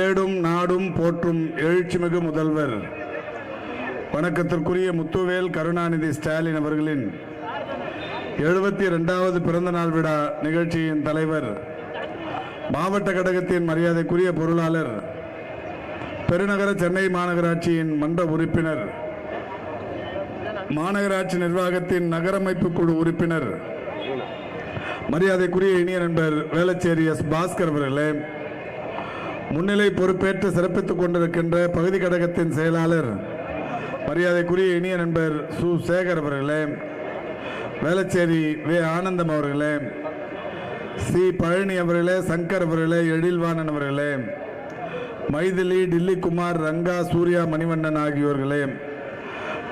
ஏடும் நாடும் போற்றும் எழுச்சிமிகு முதல்வர். வணக்கத்திற்குரிய முத்துவேல் கருணாநிதி ஸ்டாலின் அவர்களின் எழுபத்தி ரெண்டாவது பிறந்த நாள் விழா நிகழ்ச்சியின் தலைவர் மாவட்ட கழகத்தின் மரியாதைக்குரிய பொருளாளர் பெருநகர சென்னை மாநகராட்சியின் மன்ற உறுப்பினர் மாநகராட்சி நிர்வாகத்தின் நகரமைப்பு குழு உறுப்பினர் மரியாதைக்குரிய இனிய நண்பர் வேளச்சேரி எஸ் பாஸ்கர் அவர்களே முன்னிலை பொறுப்பேற்று சிறப்பித்துக் கொண்டிருக்கின்ற பகுதி கழகத்தின் செயலாளர் மரியாதைக்குரிய இனிய நண்பர் சு. சேகர் அவர்களே வேளச்சேரி வே. ஆனந்தம் அவர்களே சி. பழனி அவர்களே சங்கர் அவர்களே எழில்வாணன் அவர்களே மைதிலி டில்லி குமார் ரங்கா சூர்யா மணிவண்ணன் ஆகியோர்களே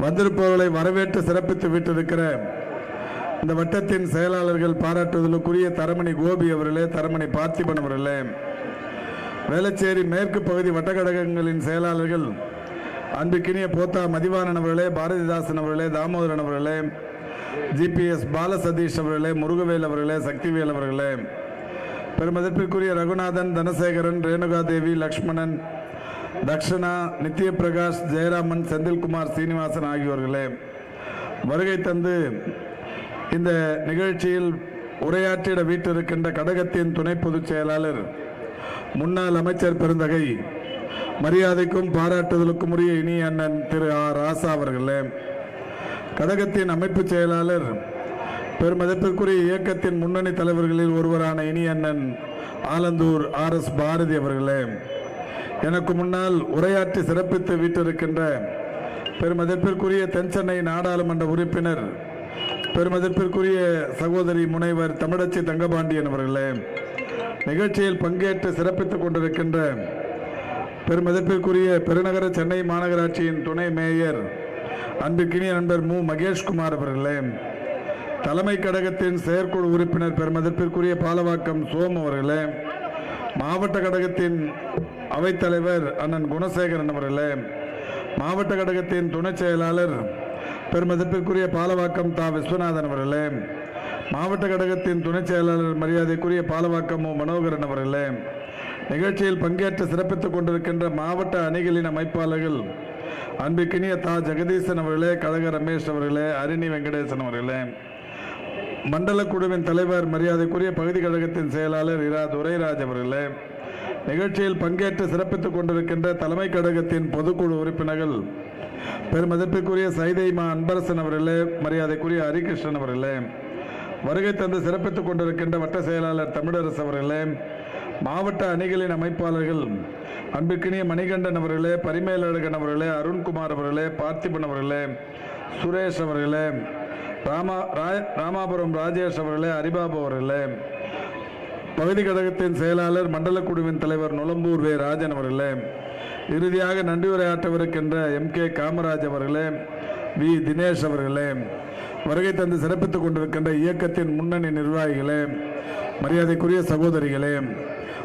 வந்திருப்பவர்களை வரவேற்று சிறப்பித்து விட்டிருக்கிற இந்த வட்டத்தின் செயலாளர்கள் பாராட்டுவதற்குரிய தரமணி கோபி அவர்களே தரமணி பார்த்திபன் அவர்களே வேளச்சேரி மேற்கு பகுதி வட்டக்கழகங்களின் செயலாளர்கள் அன்புக்கினிய போத்தா மதிவாணன் அவர்களே பாரதிதாசன் அவர்களே தாமோதரன் அவர்களே ஜிபிஎஸ் பாலசதீஷ் அவர்களே முருகவேல் அவர்களே சக்திவேல் அவர்களே பெருமதிப்பிற்குரிய ரகுநாதன் தனசேகரன் ரேணுகாதேவி லக்ஷ்மணன் தக்ஷணா நித்ய பிரகாஷ் ஜெயராமன் செந்தில்குமார் சீனிவாசன் ஆகியோர்களே வருகை தந்து இந்த நிகழ்ச்சியில் உரையாற்றிட வீட்டிருக்கின்ற கடகத்தின் துணை பொதுச் செயலாளர் முன்னாள் அமைச்சர் பெருந்தகை மரியாதைக்கும் பாராட்டுதலுக்கும் உரிய இனி அண்ணன் திரு ஆர் ராசா அவர்களே கழகத்தின் அமைப்பு செயலாளர் பெருமதிப்பிற்குரிய இயக்கத்தின் முன்னணி தலைவர்களில் ஒருவரான இனி அண்ணன் ஆலந்தூர் ஆர் எஸ் பாரதி அவர்களே எனக்கு முன்னால் உரையாற்றி சிறப்பித்து வீட்டிருக்கின்ற பெருமதிப்பிற்குரிய தென்சென்னை நாடாளுமன்ற உறுப்பினர் பெருமதிப்பிற்குரிய சகோதரி முனைவர் தமிழச்சி தங்கபாண்டியன் அவர்களே நிகழ்ச்சியில் பங்கேற்று சிறப்பித்துக் கொண்டிருக்கின்ற பெருமதிப்பிற்குரிய பெருநகர சென்னை மாநகராட்சியின் துணை மேயர் அன்புக்கினிய நண்பர் மு. மகேஷ்குமார் அவர்களே தலைமை கழகத்தின் செயற்குழு உறுப்பினர் பெருமதிப்பிற்குரிய பாலவாக்கம் சோம் அவர்களே மாவட்ட கழகத்தின் அவைத்தலைவர் அண்ணன் குணசேகரன் அவர்களே மாவட்ட கழகத்தின் துணை செயலாளர் பெருமதிப்பிற்குரிய பாலவாக்கம் தா. விஸ்வநாதன் அவர்களே மாவட்ட கழகத்தின் துணை செயலாளர் மரியாதைக்குரிய பாலவாக்கம் மனோகரன் அவர்களே நிகழ்ச்சியில் பங்கேற்று சிறப்பித்துக் கொண்டிருக்கின்ற மாவட்ட அணிகளின் அமைப்பாளர்கள் அன்புக்கினிய தா. ஜெகதீசன் அவர்களே கழக ரமேஷ் அவர்களே அரிணி வெங்கடேசன் அவர்களே மண்டல குழுவின் தலைவர் மரியாதைக்குரிய பகுதி கழகத்தின் செயலாளர் இரா. துரைராஜ் அவர்களே நிகழ்ச்சியில் பங்கேற்று சிறப்பித்துக் கொண்டிருக்கின்ற தலைமை கழகத்தின் பொதுக்குழு உறுப்பினர்கள் பெருமதிப்பிற்குரிய சைதைமா அன்பரசன் அவர்களே மரியாதைக்குரிய ஹரிகிருஷ்ணன் அவர்களே வருகை தந்து சிறப்பித்துக் கொண்டிருக்கின்ற வட்ட செயலாளர் தமிழரசு அவர்களே மாவட்ட அணிகளின் அமைப்பாளர்கள் அன்பிற்கினிய மணிகண்டன் அவர்களே பரிமேலழகன் அவர்களே அருண்குமார் அவர்களே பார்த்திபன் அவர்களே சுரேஷ் அவர்களே ராமா ராமாபுரம் ராஜேஷ் அவர்களே ஹரிபாபு அவர்களே பகுதி கழகத்தின் செயலாளர் மண்டல குழுவின் தலைவர் நுளம்பூர் வே ராஜன் அவர்களே இறுதியாக நன்றியுரையாற்றவிருக்கின்ற எம் கே காமராஜ் அவர்களே வி. தினேஷ் அவர்களே வருகை தந்து சிறப்பித்துக் கொண்டிருக்கின்ற இயக்கத்தின் முன்னணி நிர்வாகிகளே மரியாதைக்குரிய சகோதரிகளே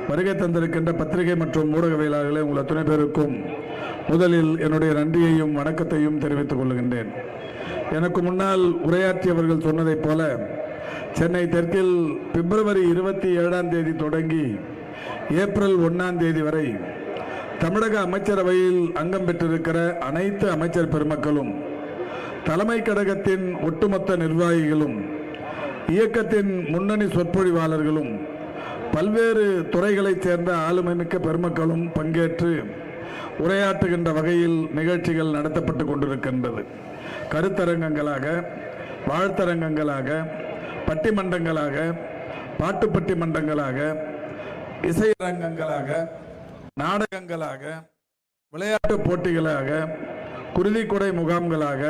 வருகை தந்திருக்கின்ற பத்திரிகை மற்றும் ஊடகவியலாளர்களே உங்கள் அத்துணை பேருக்கும் முதலில் என்னுடைய நன்றியையும் வணக்கத்தையும் தெரிவித்துக் கொள்கின்றேன். எனக்கு முன்னால் உரையாற்றியவர்கள் சொன்னதைப் போல சென்னை தெற்கில் பிப்ரவரி இருபத்தி ஏழாம் தேதி தொடங்கி ஏப்ரல் ஒன்றாம் தேதி வரை தமிழக அமைச்சரவையில் அங்கம் பெற்றிருக்கிற அனைத்து அமைச்சர் பெருமக்களும் தலைமை கழகத்தின் ஒட்டுமொத்த நிர்வாகிகளும் இயக்கத்தின் முன்னணி சொற்பொழிவாளர்களும் பல்வேறு துறைகளைச் சேர்ந்த ஆளுமைமிக்க பெருமக்களும் பங்கேற்று உரையாற்றுகின்ற வகையில் நிகழ்ச்சிகள் நடத்தப்பட்டு கொண்டிருக்கின்றது. கருத்தரங்கங்களாக வாழ்த்தரங்கங்களாக பட்டிமன்றங்களாக பாட்டுப்பட்டி மன்றங்களாக இசையரங்கங்களாக நாடகங்களாக விளையாட்டு போட்டிகளாக குருதிக்குடை முகாம்களாக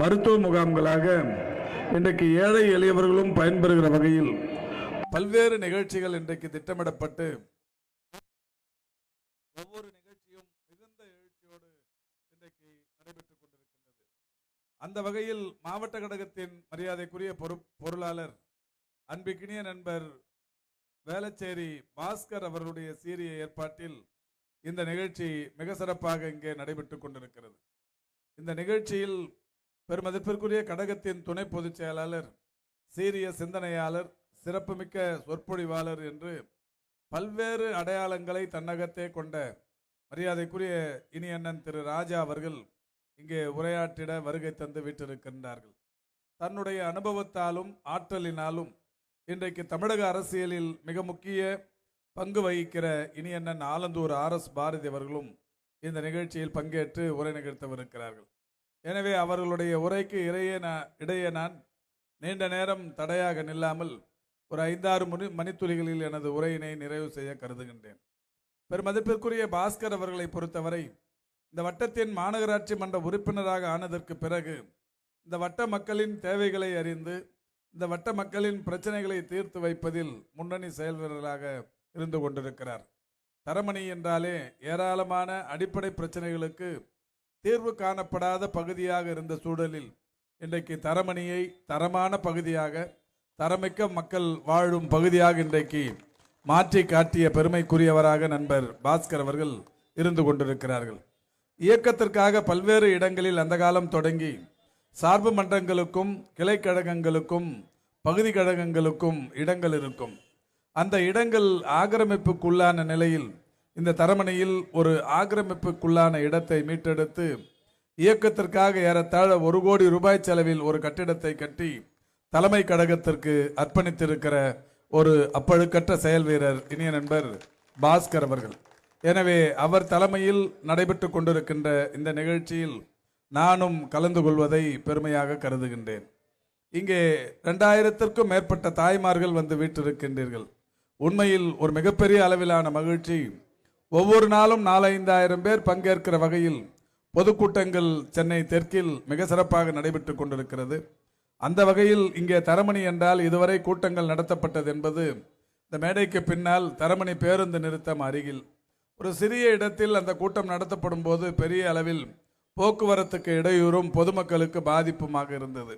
மருத்துவ முகாம்களாக இன்றைக்கு ஏழை எளியவர்களும் பயன்பெறுகிற வகையில் பல்வேறு நிகழ்ச்சிகள் இன்றைக்கு திட்டமிடப்பட்டு ஒவ்வொரு நிகழ்ச்சியும் மிகுந்த எழுச்சியோடு இன்றைக்கு நடைபெற்றுக் கொண்டிருக்கின்றது. அந்த வகையில் மாவட்ட கழகத்தின் மரியாதைக்குரிய பொறு பொருளாளர் அன்பிக்கினிய நண்பர் வேளச்சேரி பாஸ்கர் அவர்களுடைய சீரிய ஏற்பாட்டில் இந்த நிகழ்ச்சி மிக சிறப்பாக இங்கே நடைபெற்றுக் கொண்டிருக்கிறது. இந்த நிகழ்ச்சியில் பெருமதிப்பிற்குரிய கடகத்தின் துணை பொதுச் செயலாளர் சீரிய சிந்தனையாளர் சிறப்புமிக்க சொற்பொழிவாளர் என்று பல்வேறு அடையாளங்களை தன்னகத்தே கொண்ட மரியாதைக்குரிய இனி அண்ணன் திரு ராஜா அவர்கள் இங்கே உரையாற்றிட வருகை தந்து விட்டிருக்கின்றார்கள் தன்னுடைய அனுபவத்தாலும் ஆற்றலினாலும் இன்றைக்கு தமிழக அரசியலில் மிக முக்கிய பங்கு வகிக்கிற இனி அண்ணன் ஆலந்தூர் ஆர் எஸ் பாரதி அவர்களும் இந்த நிகழ்ச்சியில் பங்கேற்று உரை நிகழ்த்தவிருக்கிறார்கள். எனவே அவர்களுடைய உரைக்கு இடையே நான் இடையே நான் நீண்ட நேரம் தடையாக நில்லாமல் ஒரு ஐந்தாறு மணி மணித்துளிகளில் எனது உரையினை நிறைவு செய்ய கருதுகின்றேன். பெருமதிப்பிற்குரிய பாஸ்கர் அவர்களை பொறுத்தவரை இந்த வட்டத்தின் மாநகராட்சி மன்ற உறுப்பினராக ஆனதற்கு பிறகு இந்த வட்ட மக்களின் தேவைகளை அறிந்து இந்த வட்ட மக்களின் பிரச்சனைகளை தீர்த்து வைப்பதில் முன்னணி செயல்வீரராக இருந்து கொண்டிருக்கிறார். தரமணி என்றாலே ஏராளமான அடிப்படை பிரச்சனைகளுக்கு தீர்வு காணப்படாத பகுதியாக இருந்த சூழலில் இன்றைக்கு தரமணியை தரமான பகுதியாக தரமிக்க மக்கள் வாழும் பகுதியாக இன்றைக்கு மாற்றி காட்டிய பெருமைக்குரியவராக நண்பர் பாஸ்கர் அவர்கள் இருந்து கொண்டிருக்கிறார்கள். இயக்கத்திற்காக பல்வேறு இடங்களில் அந்த காலம் தொடங்கி சார்பு மன்றங்களுக்கும் கிளை கழகங்களுக்கும் பகுதி கழகங்களுக்கும் இடங்கள் இருக்கும். அந்த இடங்கள் ஆக்கிரமிப்புக்குள்ளான நிலையில் இந்த தரமணியில் ஒரு ஆக்கிரமிப்புக்குள்ளான இடத்தை மீட்டெடுத்து இயக்கத்திற்காக ஏறத்தாழ ஒரு கோடி ரூபாய் செலவில் ஒரு கட்டிடத்தை கட்டி தலைமை கழகத்திற்கு அர்ப்பணித்திருக்கிற ஒரு அப்பழுக்கற்ற செயல் வீரர் இனிய நண்பர் பாஸ்கர் அவர்கள். எனவே அவர் தலைமையில் நடைபெற்று கொண்டிருக்கின்ற இந்த நிகழ்ச்சியில் நானும் கலந்து கொள்வதை பெருமையாக கருதுகின்றேன். இங்கே ரெண்டாயிரத்திற்கும் மேற்பட்ட தாய்மார்கள் வந்து வீட்டிருக்கின்றீர்கள் உண்மையில் ஒரு மிகப்பெரிய அளவிலான மகிழ்ச்சி ஒவ்வொரு நாளும் நாலைந்தாயிரம் பேர் பங்கேற்கிற வகையில் பொதுக்கூட்டங்கள் சென்னை தெற்கில் மிக சிறப்பாக நடைபெற்று கொண்டிருக்கிறது. அந்த வகையில் இங்கே தரமணி என்றால் இதுவரை கூட்டங்கள் நடத்தப்பட்டது என்பது இந்த மேடைக்கு பின்னால் தரமணி பேருந்து நிறுத்தம் அருகில். ஒரு சிறிய இடத்தில் அந்த கூட்டம் நடத்தப்படும் போது பெரிய அளவில் போக்குவரத்துக்கு இடையூறும் பொதுமக்களுக்கு பாதிப்புமாக இருந்தது.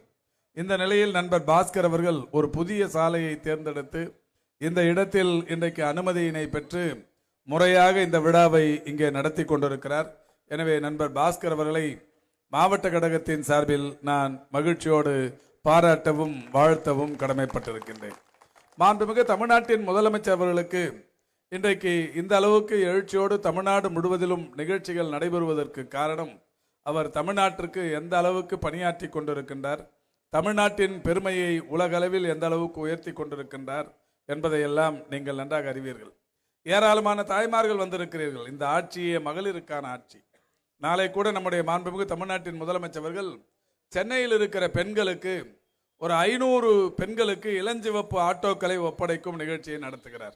இந்த நிலையில் நண்பர் பாஸ்கர் அவர்கள் ஒரு புதிய சாலையை தேர்ந்தெடுத்து இந்த இடத்தில் இன்றைக்கு அனுமதியினை பெற்று முறையாக இந்த விழாவை இங்கே நடத்தி கொண்டிருக்கிறார். எனவே நண்பர் பாஸ்கர் அவர்களை மாவட்ட கழகத்தின் சார்பில் நான் மகிழ்ச்சியோடு பாராட்டவும் வாழ்த்தவும் கடமைப்பட்டிருக்கின்றேன். மாண்புமிகு தமிழ்நாட்டின் முதலமைச்சர் அவர்களுக்கு இன்றைக்கு இந்த அளவுக்கு எழுச்சியோடு தமிழ்நாடு முழுவதிலும் நிகழ்ச்சிகள் நடைபெறுவதற்கு காரணம் அவர் தமிழ்நாட்டிற்கு எந்த அளவுக்கு பணியாற்றி கொண்டிருக்கின்றார் தமிழ்நாட்டின் பெருமையை உலகளவில் எந்த அளவுக்கு உயர்த்தி கொண்டிருக்கின்றார் என்பதையெல்லாம் நீங்கள் நன்றாக அறிவீர்கள். ஏராளமான தாய்மார்கள் வந்திருக்கிறீர்கள். இந்த ஆட்சியே மகளிருக்கான ஆட்சி. நாளை கூட நம்முடைய மாண்புமிகு தமிழ்நாட்டின் முதலமைச்சர்கள் சென்னையில் இருக்கிற பெண்களுக்கு ஒரு ஐநூறு பெண்களுக்கு இளஞ்சிவப்பு ஆட்டோக்களை ஒப்படைக்கும் நிகழ்ச்சியை நடத்துகிறார்.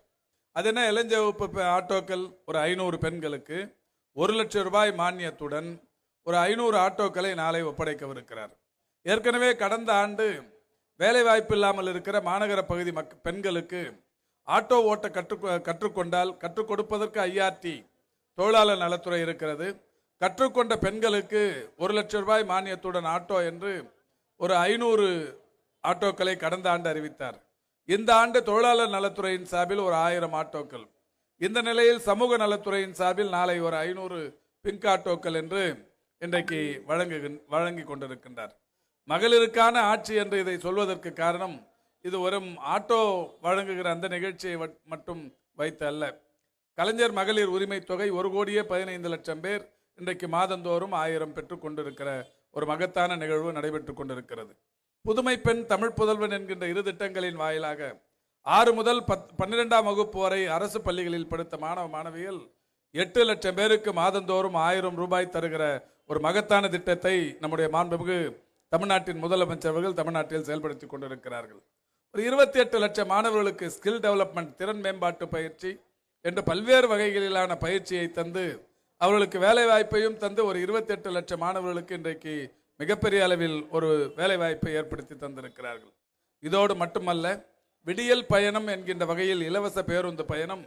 அது என்ன? இளஞ்சிவப்பு பெ- ஆட்டோக்கள் ஒரு ஐநூறு பெண்களுக்கு ஒரு லட்சம் ரூபாய் மானியத்துடன் ஒரு ஐநூறு ஆட்டோக்களை நாளை ஒப்படைக்கவிருக்கிறார். ஏற்கனவே கடந்த ஆண்டு வேலைவாய்ப்பு இல்லாமல் இருக்கிற மாநகர பகுதி மக் பெண்களுக்கு ஆட்டோ ஓட்ட கற்று கற்றுக்கொண்டால் கற்றுக் கொடுப்பதற்கு ஐஆர்டி தொழிலாளர் நலத்துறை இருக்கிறது. கற்றுக்கொண்ட பெண்களுக்கு ஒரு லட்சம் ரூபாய் மானியத்துடன் ஆட்டோ என்று ஒரு ஐநூறு ஆட்டோக்களை கடந்த ஆண்டு அறிவித்தார். இந்த ஆண்டு தொழிலாளர் நலத்துறையின் சார்பில் ஒரு ஆயிரம் ஆட்டோக்கள். இந்த நிலையில் சமூக நலத்துறையின் சார்பில் நாளை ஒரு ஐநூறு பிங்க் ஆட்டோக்கள் என்று இன்றைக்கு வழங்கு வழங்கி கொண்டிருக்கின்றார். மகளிருக்கான ஆட்சி என்று இதை சொல்வதற்கு காரணம் இது வெறும் ஆட்டோ வழங்குகிற அந்த நிகழ்ச்சியை மட்டும் வைத்து அல்ல. கலைஞர் மகளிர் உரிமை தொகை ஒரு கோடியே பதினைந்து லட்சம் பேர் இன்றைக்கு மாதந்தோறும் ஆயிரம் பெற்றுக் கொண்டிருக்கிற ஒரு மகத்தான நிகழ்வு நடைபெற்றுக் கொண்டிருக்கிறது. புதுமை பெண் தமிழ் புதல்வன் என்கின்ற இரு திட்டங்களின் வாயிலாக ஆறு முதல் பத் பன்னிரெண்டாம் வகுப்பு வரை அரசு பள்ளிகளில் படித்த மாணவ மாணவிகள் எட்டு லட்சம் பேருக்கு மாதந்தோறும் ஆயிரம் ரூபாய் தருகிற ஒரு மகத்தான திட்டத்தை நம்முடைய மாண்புமிகு தமிழ்நாட்டின் முதலமைச்சர்கள் தமிழ்நாட்டில் செயல்படுத்தி கொண்டிருக்கிறார்கள். ஒரு இருபத்தி எட்டு லட்சம் மாணவர்களுக்கு ஸ்கில் டெவலப்மெண்ட் திறன் மேம்பாட்டு பயிற்சி என்று பல்வேறு வகைகளிலான பயிற்சியை தந்து அவர்களுக்கு வேலை வாய்ப்பையும் தந்து ஒரு இருபத்தி எட்டு லட்சம் மாணவர்களுக்கு இன்றைக்கு மிகப்பெரிய அளவில் ஒரு வேலை வாய்ப்பை ஏற்படுத்தி தந்திருக்கிறார்கள். இதோடு மட்டுமல்ல விடியல் பயணம் என்கின்ற வகையில் இலவச பேருந்து பயணம்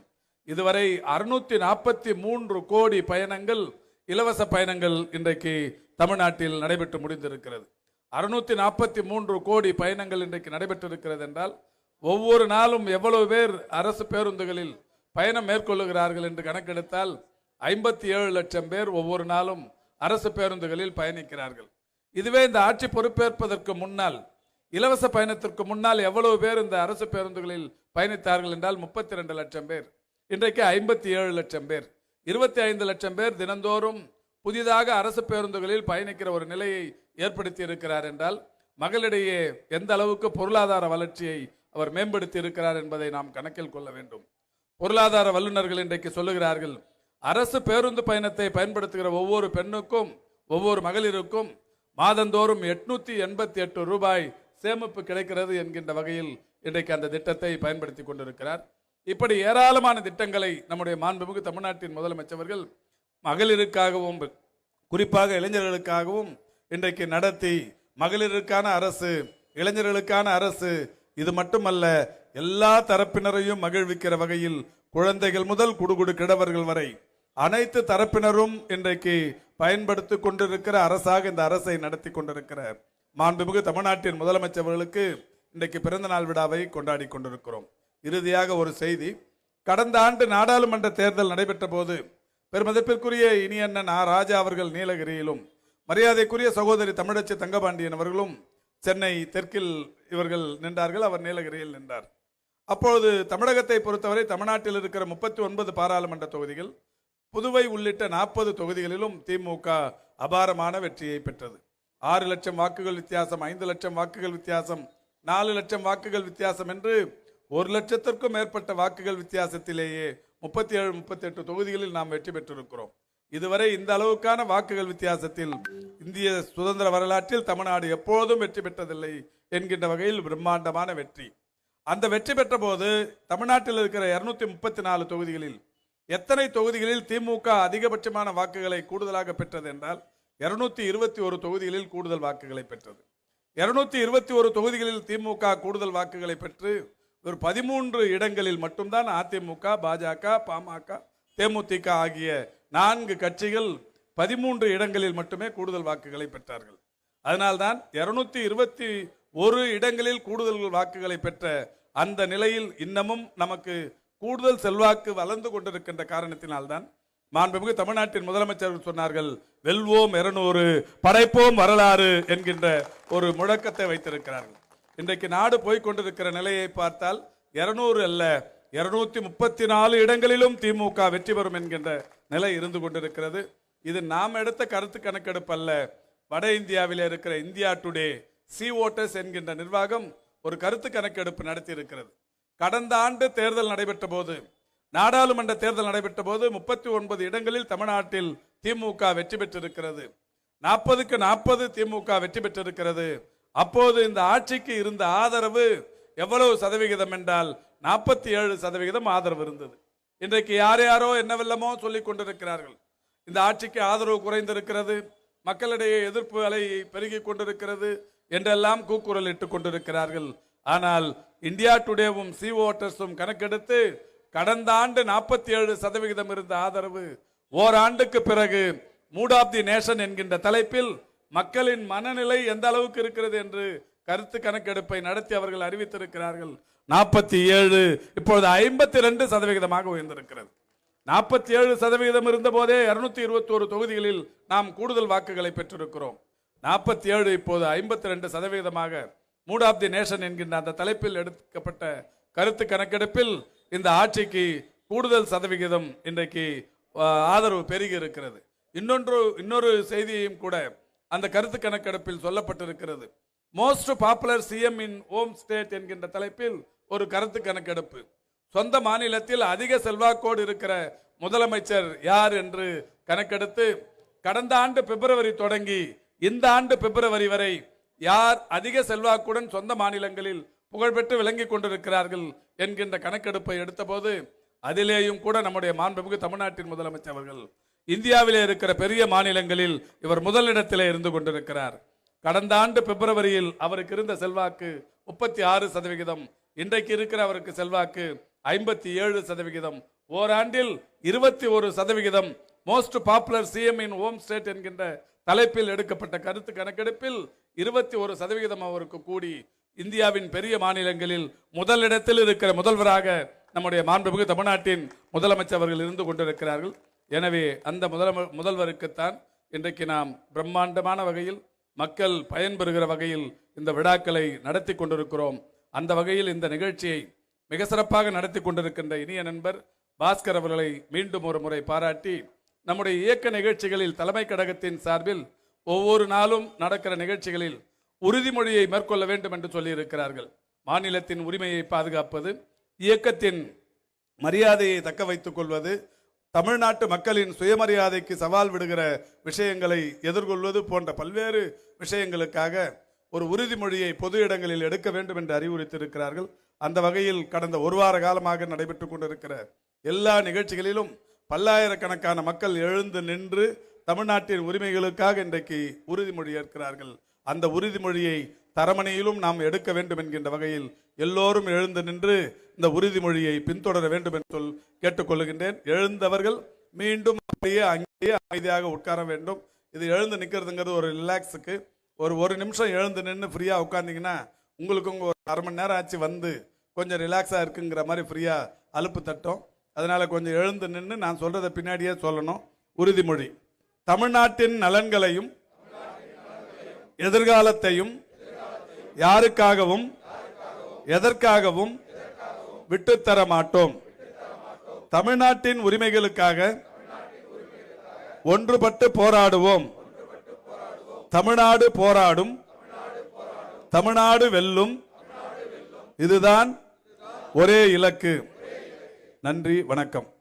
இதுவரை அறுநூத்தி நாற்பத்தி மூன்று கோடி பயணங்கள் இலவச பயணங்கள் இன்றைக்கு தமிழ்நாட்டில் நடைபெற்று முடிந்திருக்கிறது. அறுநூத்தி நாற்பத்தி மூன்று கோடி பயணங்கள் இன்றைக்கு நடைபெற்றிருக்கிறது என்றால் ஒவ்வொரு நாளும் எவ்வளவு பேர் அரசு பேருந்துகளில் பயணம் மேற்கொள்ளுகிறார்கள் என்று கணக்கெடுத்தால் ஐம்பத்தி ஏழு லட்சம் பேர் ஒவ்வொரு நாளும் அரசு பேருந்துகளில் பயணிக்கிறார்கள். இதுவே இந்த ஆட்சி பொறுப்பேற்பதற்கு முன்னால் இலவச பயணத்திற்கு முன்னால் எவ்வளவு பேர் இந்த அரசு பேருந்துகளில் பயணித்தார்கள் என்றால் முப்பத்தி ரெண்டு லட்சம் பேர். இன்றைக்கு ஐம்பத்தி ஏழு லட்சம் பேர். இருபத்தி ஐந்து லட்சம் பேர் தினந்தோறும் புதிதாக அரசு பேருந்துகளில் பயணிக்கிற ஒரு நிலையை ஏற்படுத்தி இருக்கிறார் என்றால் மகளிடையே எந்த அளவுக்கு பொருளாதார வளர்ச்சியை அவர் மேம்படுத்தி இருக்கிறார் என்பதை நாம் கணக்கில் கொள்ள வேண்டும். பொருளாதார வல்லுநர்கள் இன்றைக்கு சொல்லுகிறார்கள் அரசு பேருந்து பயணத்தை பயன்படுத்துகிற ஒவ்வொரு பெண்ணுக்கும் ஒவ்வொரு மகளிருக்கும் மாதந்தோறும் எட்நூத்தி எண்பத்தி எட்டு ரூபாய் சேமிப்பு கிடைக்கிறது என்கின்ற வகையில் இன்றைக்கு அந்த திட்டத்தை பயன்படுத்தி கொண்டிருக்கிறார். இப்படி ஏராளமான திட்டங்களை நம்முடைய மாண்புமிகு தமிழ்நாட்டின் முதலமைச்சர்கள் மகளிருக்காகவும் குறிப்பாக இளைஞர்களுக்காகவும் இன்றைக்கு நடத்தி மகளிருக்கான அரசு இளைஞர்களுக்கான அரசு இது மட்டுமல்ல எல்லா தரப்பினரையும் மகிழ்விக்கிற வகையில் குழந்தைகள் முதல் குடுகுடு கிடவர்கள் வரை அனைத்து தரப்பினரும் இன்றைக்கு பயன்படுத்தி கொண்டிருக்கிற அரசாக இந்த அரசை நடத்தி கொண்டிருக்கிற மாண்புமிகு தமிழ்நாட்டின் முதலமைச்சர்களுக்கு இன்றைக்கு பிறந்த நாள் விழாவை கொண்டாடி கொண்டிருக்கிறோம். இறுதியாக ஒரு செய்தி கடந்த ஆண்டு நாடாளுமன்ற தேர்தல் நடைபெற்ற போது பெருமதிப்பிற்குரிய இனியண்ணன் ஆ. ராஜா அவர்கள் நீலகிரியிலும் மரியாதைக்குரிய சகோதரி தமிழச்சி தங்கபாண்டியன் அவர்களும் சென்னை தெற்கில் இவர்கள் நின்றார்கள். அவர் நீலகிரியில் நின்றார். அப்பொழுது தமிழகத்தை பொறுத்தவரை தமிழ்நாட்டில் இருக்கிற முப்பத்தி ஒன்பது பாராளுமன்ற தொகுதிகள் புதுவை உள்ளிட்ட நாற்பது தொகுதிகளிலும் திமுக அபாரமான வெற்றியை பெற்றது. ஆறு லட்சம் வாக்குகள் வித்தியாசம் ஐந்து லட்சம் வாக்குகள் வித்தியாசம் நாலு லட்சம் வாக்குகள் வித்தியாசம் என்று ஒரு லட்சத்திற்கும் மேற்பட்ட வாக்குகள் வித்தியாசத்திலேயே முப்பத்தி ஏழு முப்பத்தி எட்டு தொகுதிகளில் நாம் வெற்றி பெற்றிருக்கிறோம். இதுவரை இந்த அளவுக்கான வாக்குகள் வித்தியாசத்தில் இந்திய சுதந்திர வரலாற்றில் தமிழ்நாடு எப்போதும் வெற்றி பெற்றதில்லை என்கின்ற வகையில் பிரம்மாண்டமான வெற்றி. அந்த வெற்றி பெற்ற போது தமிழ்நாட்டில் இருக்கிற இருநூத்தி முப்பத்தி நாலு தொகுதிகளில் எத்தனை தொகுதிகளில் திமுக அதிகபட்சமான வாக்குகளை கூடுதலாக பெற்றது என்றால் இருநூத்தி இருபத்தி ஒரு தொகுதிகளில் கூடுதல் வாக்குகளை பெற்றது. இருநூத்தி இருபத்தி ஒரு தொகுதிகளில் திமுக கூடுதல் வாக்குகளை பெற்று ஒரு பதிமூன்று இடங்களில் மட்டும்தான் அதிமுக பாஜக பாமக தேமுதிக ஆகிய நான்கு கட்சிகள் பதிமூன்று இடங்களில் மட்டுமே கூடுதல் வாக்குகளை பெற்றார்கள். அதனால்தான் இருநூத்தி இருபத்தி ஒரு இடங்களில் கூடுதல் வாக்குகளை பெற்ற அந்த நிலையில் இன்னமும் நமக்கு கூடுதல் செல்வாக்கு வளர்ந்து கொண்டிருக்கின்ற காரணத்தினால்தான் மாண்புமிகு தமிழ்நாட்டின் முதலமைச்சர் சொன்னார்கள் வெல்வோம் இருநூறு படைப்போம் வரலாறு என்கின்ற ஒரு முழக்கத்தை வைத்திருக்கிறார்கள். இன்றைக்கு நாடு போய் கொண்டிருக்கிற நிலையை பார்த்தால் இருநூறு அல்ல இருநூத்தி முப்பத்தி நாலு இடங்களிலும் திமுக வெற்றி பெறும் என்கின்ற நிலை இருந்து கொண்டிருக்கிறது. இது நாம் எடுத்த கருத்து கணக்கெடுப்பு அல்ல. வட இந்தியாவில் இருக்கிற இந்தியா டுடே சி ஓட்டர்ஸ் என்கின்ற நிர்வாகம் ஒரு கருத்து கணக்கெடுப்பு நடத்தி இருக்கிறது கடந்த ஆண்டு தேர்தல் நடைபெற்ற போது நாடாளுமன்ற தேர்தல் நடைபெற்ற போது முப்பத்தி ஒன்பது இடங்களில் தமிழ்நாட்டில் திமுக வெற்றி பெற்றிருக்கிறது. நாற்பதுக்கு நாற்பது திமுக வெற்றி பெற்றிருக்கிறது. அப்போது இந்த ஆட்சிக்கு இருந்த ஆதரவு எவ்வளவு சதவிகிதம் என்றால் நாற்பத்தி ஏழு சதவிகிதம் ஆதரவு இருந்தது. இன்றைக்கு யார் யாரோ என்னவெல்லாமோ சொல்லிக் கொண்டிருக்கிறார்கள். இந்த ஆட்சிக்கு ஆதரவு குறைந்திருக்கிறது மக்களிடையே எதிர்ப்பு அலை பெருகி கொண்டிருக்கிறது என்றெல்லாம் கூக்குரல் இட்டுக் கொண்டிருக்கிறார்கள். ஆனால் இந்தியா டுடேவும் சி ஓட்டர்ஸும் கணக்கெடுத்து கடந்த ஆண்டு நாற்பத்தி ஏழு சதவிகிதம் இருந்த ஆதரவு ஓராண்டுக்கு பிறகு மூட் ஆஃப் தி நேஷன் என்கின்ற தலைப்பில் மக்களின் மனநிலை எந்த அளவுக்கு இருக்கிறது என்று கருத்து கணக்கெடுப்பை நடத்தி அவர்கள் அறிவித்திருக்கிறார்கள். நாற்பத்தி ஏழு இப்பொழுது ஐம்பத்தி ரெண்டு சதவிகிதமாக உயர்ந்திருக்கிறது. நாற்பத்தி ஏழு சதவிகிதம் இருந்த போதே இருநூத்தி இருபத்தி ஒரு தொகுதிகளில் நாம் கூடுதல் வாக்குகளை பெற்றிருக்கிறோம். நாற்பத்தி ஏழு இப்போது ஐம்பத்தி ரெண்டு சதவிகிதமாக மூட் ஆஃப் தி நேஷன் என்கின்ற அந்த தலைப்பில் எடுக்கப்பட்ட கருத்து கணக்கெடுப்பில் இந்த ஆட்சிக்கு கூடுதல் சதவிகிதம் இன்றைக்கு ஆதரவு பெருகி இருக்கிறது. இன்னொன்று இன்னொரு செய்தியையும் கூட அந்த கருத்து கணக்கெடுப்பில் சொல்லப்பட்டிருக்கிறது. Most popular CM in home state என்கின்ற தலைப்பில் ஒரு கருத்து கணக்கெடுப்பு. சொந்த மாநிலத்தில் அதிக செல்வாக்கோடு இருக்கிற முதலமைச்சர் யார் என்று கணக்கெடுத்து கடந்த ஆண்டு பிப்ரவரி தொடங்கி இந்த ஆண்டு பிப்ரவரி வரை யார் அதிக செல்வாக்குடன் சொந்த மாநிலங்களில் புகழ்பெற்று விளங்கிக் கொண்டிருக்கிறார்கள் என்கின்ற கணக்கெடுப்பை எடுத்தபோது அதிலேயும் கூட நம்முடைய மாண்புமிகு தமிழ்நாட்டின் முதலமைச்சர் அவர்கள் இந்தியாவிலே இருக்கிற பெரிய மாநிலங்களில் இவர் முதலிடத்திலே இருந்து கொண்டிருக்கிறார். கடந்த ஆண்டு பிப்ரவரியில் அவருக்கு இருந்த செல்வாக்கு முப்பத்தி ஆறு சதவிகிதம் இன்றைக்கு இருக்கிற அவருக்கு செல்வாக்கு ஐம்பத்தி ஏழு சதவிகிதம். ஓராண்டில் இருபத்தி ஒரு சதவிகிதம். Most popular CM in home state என்கின்ற தலைப்பில் எடுக்கப்பட்ட கருத்து கணக்கெடுப்பில் இருபத்தி ஒரு சதவிகிதம் அவருக்கு கூடி இந்தியாவின் பெரிய மாநிலங்களில் முதலிடத்தில் இருக்கிற முதல்வராக நம்முடைய மாண்புமிகு தமிழ்நாட்டின் முதலமைச்சர் அவர்கள் இருந்து கொண்டிருக்கிறார்கள். எனவே அந்த முதல முதல்வருக்குத்தான் இன்றைக்கு நாம் பிரம்மாண்டமான வகையில் மக்கள் பயன்பெறுகிற வகையில் இந்த விழாக்களை நடத்தி கொண்டிருக்கிறோம். அந்த வகையில் இந்த நிகழ்ச்சியை மிக சிறப்பாக நடத்தி கொண்டிருக்கின்ற இனிய நண்பர் பாஸ்கர் அவர்களை மீண்டும் ஒரு முறை பாராட்டி நம்முடைய இயக்க நிகழ்ச்சிகளில் தலைமை கழகத்தின் சார்பில் ஒவ்வொரு நாளும் நடக்கிற நிகழ்ச்சிகளில் உறுதிமொழியை மேற்கொள்ள வேண்டும் என்று சொல்லியிருக்கிறார்கள். மாநிலத்தின் உரிமையை பாதுகாப்பது இயக்கத்தின் மரியாதையை தக்க வைத்துக் கொள்வது தமிழ்நாட்டு மக்களின் சுயமரியாதைக்கு சவால் விடுகிற விஷயங்களை எதிர்கொள்வது போன்ற பல்வேறு விஷயங்களுக்காக ஒரு உறுதிமொழியை பொது இடங்களில் எடுக்க வேண்டும் என்று அறிவுறுத்தியிருக்கிறார்கள். அந்த வகையில் கடந்த ஒரு வார காலமாக நடைபெற்று கொண்டிருக்கிற எல்லா நிகழ்ச்சிகளிலும் பல்லாயிரக்கணக்கான மக்கள் எழுந்து நின்று தமிழ்நாட்டின் உரிமைகளுக்காக இன்றைக்கு உறுதிமொழி ஏற்கிறார்கள். அந்த உறுதிமொழியை தரமணியிலும் நாம் எடுக்க வேண்டும் என்கின்ற வகையில் எல்லோரும் எழுந்து நின்று இந்த உறுதிமொழியை பின்தொடர வேண்டும் என்று சொல் கேட்டுக்கொள்கின்றேன். எழுந்தவர்கள் மீண்டும் அப்படியே அங்கேயே அமைதியாக உட்கார வேண்டும். இது எழுந்து நிற்கிறதுங்கிறது ஒரு ரிலாக்ஸுக்கு ஒரு ஒரு நிமிஷம் எழுந்து நின்று ஃப்ரீயாக உட்காந்திங்கன்னா உங்களுக்கு உங்கள் ஒரு அரை மணி நேரம் ஆச்சு வந்து கொஞ்சம் ரிலாக்ஸாக இருக்குங்கிற மாதிரி ஃப்ரீயாக அலுப்பு தட்டும். அதனால் கொஞ்சம் எழுந்து நின்று நான் சொல்கிறத பின்னாடியே சொல்லணும். உறுதிமொழி தமிழ்நாட்டின் நலன்களையும் எதிர்காலத்தையும் யாருக்காகவும் எதற்காகவும் விட்டுத்தர மாட்டோம். தமிழ்நாட்டின் உரிமைகளுக்காக ஒன்றுபட்டு போராடுவோம். தமிழ்நாடு போராடும். தமிழ்நாடு வெல்லும். இதுதான் ஒரே இலக்கு. நன்றி வணக்கம்.